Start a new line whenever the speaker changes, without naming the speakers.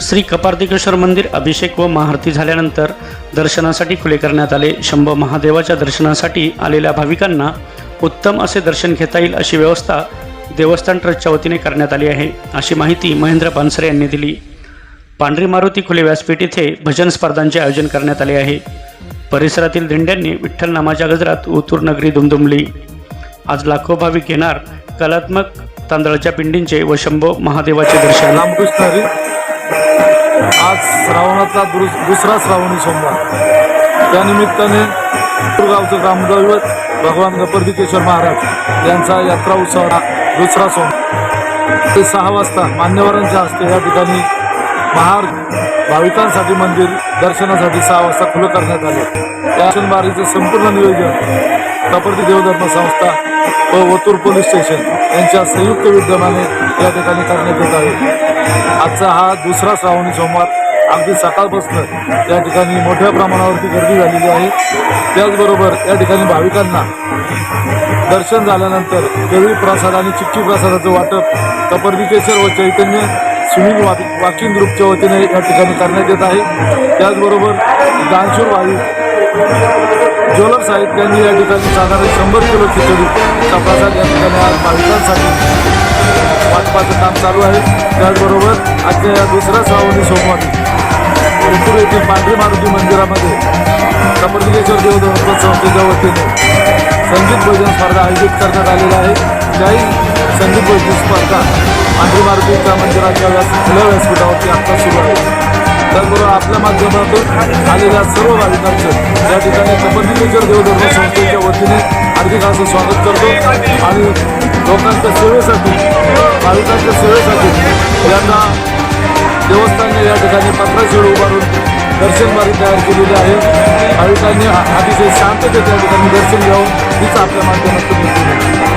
श्री कपार्दिकेश्वर मंदिर अभिषेक व महाआरती झाल्यानंतर दर्शनासाठी खुले करण्यात आले. शंभ महादेवाच्या दर्शनासाठी आलेल्या भाविकांना उत्तम असे दर्शन घेता येईल अशी व्यवस्था देवस्थान ट्रस्टच्या वतीने करण्यात आली आहे. अशी माहिती महेंद्र पानसरे यांनी दिली. पांढरी मारुती खुले व्यासपीठ येथे भजन स्पर्धांचे आयोजन करण्यात आले आहे. परिसरातील दिंड्यांनी विठ्ठल नामाच्या गजरात ओतूर नगरी दुमदुमली. आज लाखो भाविक येणार कलात्मक तांदळाच्या पिंडींचे व शंभो महादेवाचे दर्शन.
रामकृष्ण आज श्रावणाचा दुस- दुसरा श्रावणी सोमवार. त्यानिमित्ताने गावचं ग्रामदैवत भगवान गपर्दिकेश्वर महाराज यांचा यात्रा उत्सव हा दुसरा सोमवार. ते सहा वाजता मान्यवरांच्या हस्ते या ठिकाणी महार भाविकांसाठी मंदिर दर्शनासाठी सहा वाजता खुलं करण्यात आले. या दर्शनबारीचं संपूर्ण नियोजन कपर्ती देवधर्म संस्था व वतूर पोलीस स्टेशन यांच्या संयुक्त विद्यमाने या ठिकाणी करण्यात येत आहे. आजचा हा दुसरा श्रावणी सोमवार अगदी सकाळपासून या ठिकाणी मोठ्या प्रमाणावरती गर्दी झालेली आहे. त्याचबरोबर या ठिकाणी भाविकांना दर्शन झाल्यानंतर देवी प्रसाद आणि चिक्की प्रसादाचं वाटप कपर्दिकेश्वर व चैतन्य स्विमिंग वॉक वाकिंग ग्रुपच्या वतीने या ठिकाणी करण्यात येत आहे. त्याचबरोबर दानशूर भाविक ज्वेलर साहित्यांनी या ठिकाणी साधारण शंभर किलो खिचडीचा प्रसाद या ठिकाणी आज भाविकांसाठी वाटपाचं काम चालू आहे. त्याचबरोबर आजच्या या दुसऱ्या श्रावणी सोमवारी उत्तूर येथील पांढरी मारुती मंदिरामध्ये कपर्दिकेश्वर देवधर्म संस्थेच्या वतीने संगीत भोजन स्पर्धा आयोजित करण्यात आलेली आहे. त्याही संगीत भोजन स्पर्धा पांढरी मारुतीच्या मंदिराच्या व्यास खुल्या व्यासपीठावरती आत्ता सुरू आहे. त्याचबरोबर आपल्या माध्यमातून आलेल्या सर्व भाविकांचं या ठिकाणी कपर्दिकेश्वर देवधर्म संस्थेच्या वतीने हार्दिक असं स्वागत करतो. आणि लोकांच्या सेवेसाठी भाविकांच्या सेवेसाठी यांना देवस्थानने या ठिकाणी पत्राशेड उभारून दर्शनबारी तयार केलेली आहे. भाविकांनी अतिशय शांततेत या ठिकाणी दर्शन घ्यावं हीच आपल्या माध्यमातून